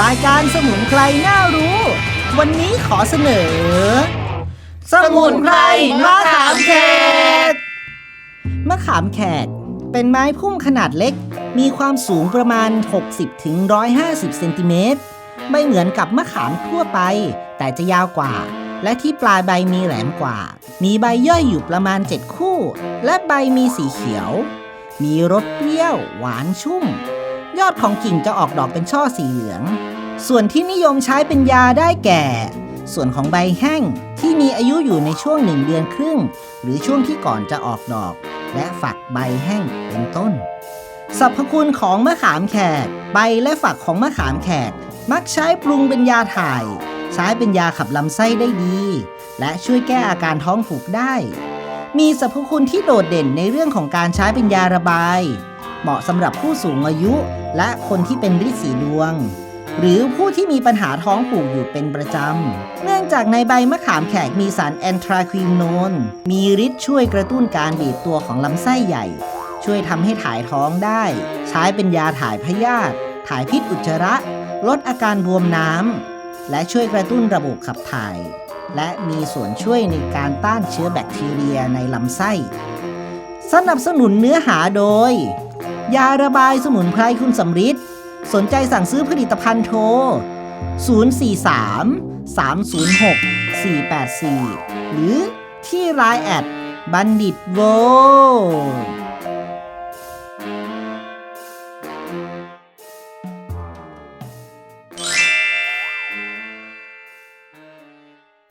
รายการสมุนไพรน่ารู้ วันนี้ขอเสนอ สมุนไพรมะขามแขกมะขามแขกเป็นไม้พุ่มขนาดเล็ก มีความสูงประมาณ 60ถึง150 เซนติเมตร ไม่เหมือนกับมะขามทั่วไป แต่จะยาวกว่า และที่ปลายใบมีแหลมกว่า มีใบย่อยอยู่ประมาณ 7 คู่ และใบมีสีเขียว มีรสเปรี้ยว หวานชุ่ม ยอดของกิ่งจะออกดอกเป็นช่อสีเหลือง ส่วนที่นิยมใช้เป็นยาได้แก่ ส่วนของใบแห้งที่มีอายุอยู่ในช่วงหนึ่งเดือนครึ่ง หรือช่วงที่ก่อนจะออกดอก และฝักใบแห้งเป็นต้นสรรพคุณของมะขามแขก ใบและฝักของมะขามแขก มักใช้ปรุงเป็นยาถ่าย ใช้เป็นยาขับลำไส้ได้ดี และช่วยแก้อาการท้องผูกได้ มีสรรพคุณที่โดดเด่นในเรื่องของการใช้เป็นยาระบาย เหมาะสำหรับผู้สูงอายุและคนที่เป็นฤทธิ์สีดวง หรือผู้ที่มีปัญหาท้องผูกอยู่เป็นประจำ เนื่องจากในใบมะขามแขกมีสารแอนทราควินโนน มีฤทธิ์ช่วยกระตุ้นการบีบตัวของลำไส้ใหญ่ ช่วยทำให้ถ่ายท้องได้ ใช้เป็นยาถ่ายพยาธิถ่ายพิษอุจจาระ ลดอาการบวมน้ำ และช่วยกระตุ้นระบบขับถ่าย และมีส่วนช่วยในการต้านเชื้อแบคทีเรียในลำไส้ สนับสนุนเนื้อหาโดย ยาระบายสมุนไพรคุณสำริดสนใจสั่งซื้อผลิตภัณฑ์โทร 043 306 484 หรือที่ไลน์แอดบัณฑิตโว